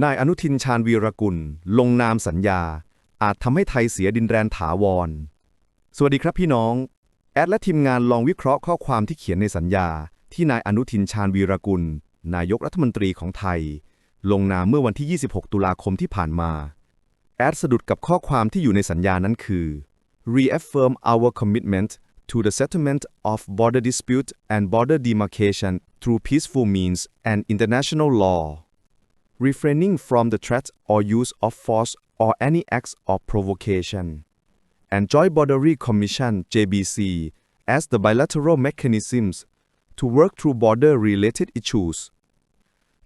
นายอนุทินชาญวีรกุล ลงนามสัญญา อาจทำให้ไทยเสียดินแดนถาวร สวัสดีครับพี่น้อง แอดและทีมงานลองวิเคราะห์ข้อความที่เขียนในสัญญา ที่นายอนุทินชาญวีรกุล นายกรัฐมนตรีของไทย ลงนามเมื่อวันที่ 26 ตุลาคมที่ผ่านมา แอดสะดุดกับข้อความที่อยู่ในสัญญานั้นคือ reaffirm our commitment to the settlement of border dispute and border demarcation through peaceful means and international law refraining from the threat or use of force or any acts of provocation. And Joint Boundary Commission JBC as the bilateral mechanisms to work through border-related issues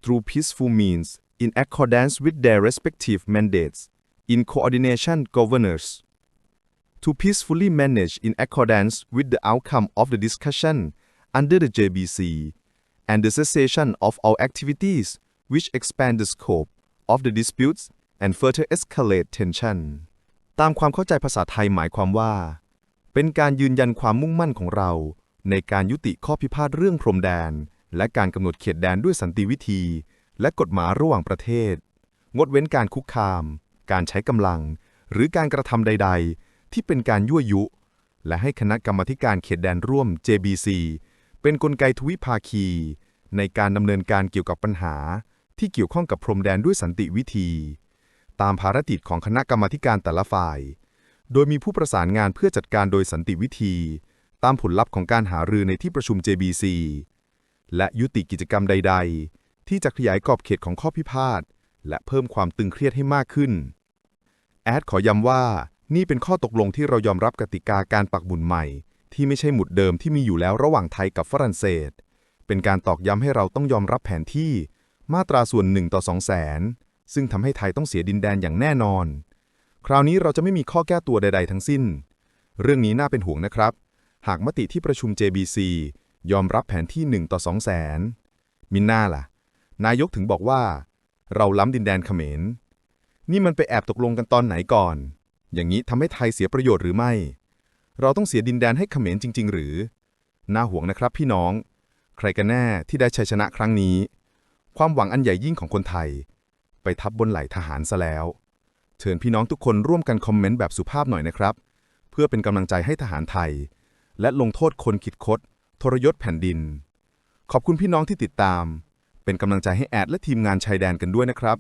through peaceful means in accordance with their respective mandates in coordination governors to peacefully manage in accordance with the outcome of the discussion under the JBC and the cessation of all activities which expand the scope of the disputes and further escalate tension ตามความเข้าใจภาษาไทยหมายความว่า เป็นการยืนยันความมุ่งมั่นของเรา ในการยุติข้อพิพาทเรื่องพรมแดน และการกำหนดเขตแดนด้วยสันติวิธี และกฎหมายระหว่างประเทศ งดเว้นการคุกคาม การใช้กำลัง หรือการกระทำใด ๆ ที่เป็นการยั่วยุ และให้คณะกรรมธิการเขตแดนร่วม JBC เป็นนกลไกทวิภาคี ในการดำเนินการเกี่ยวกับปัญหา ที่เกี่ยวข้องกับพรมแดนด้วยสันติวิธี ตามภารกิจของคณะกรรมาการแต่ละฝ่าย โดยมีผู้ประสานงานเพื่อจัดการโดยสันติวิธี ตามผลลัพธ์ของการหารือในที่ประชุม JBC และยุติกิจกรรมใด ๆ ที่จะขยายขอบเขตของข้อพิพาทและเพิ่มความตึงเครียดให้มากขึ้น แอดขอย้ำว่านี่เป็นข้อตกลงที่เรายอมรับกติกาการปักหมุดใหม่ ที่ไม่ใช่หมุดเดิมที่มีอยู่แล้วระหว่างไทยกับฝรั่งเศส เป็นการตอกย้ำให้เราต้องยอมรับแผนที่ มาตราส่วน1ต่อ2แสนซึ่งทำให้ไทยต้องเสียดินแดนอย่างแน่นอน คราวนี้เราจะไม่มีข้อแก้ตัวใด ๆ ทั้งสิ้น เรื่องนี้น่าเป็นห่วงนะครับ หากมติที่ประชุม JBC ยอมรับแผนที่ 1 ต่อ2แสนมินน่าล่ะ นายกถึงบอกว่า เราล้ำดินแดนเขมร นี่มันไปแอบตกลงกันตอนไหนก่อน อย่างนี้ทำให้ไทยเสียประโยชน์หรือไม่ เราต้องเสียดินแดนให้เขมรจริง ๆ หรือ น่าห่วงนะครับพี่น้อง ใครกันแน่ที่ได้ชัยชนะครั้งนี้ ความหวังอันใหญ่ยิ่งของคนไทย ไปทับบนไหล่ทหารซะแล้ว เชิญพี่น้องทุกคนร่วมกันคอมเมนต์แบบสุภาพหน่อยนะครับ เพื่อเป็นกำลังใจให้ทหารไทย และลงโทษคนคิดคด ทรยศแผ่นดิน ขอบคุณพี่น้องที่ติดตาม เป็นกำลังใจให้แอดและทีมงานชายแดนกันด้วยนะครับ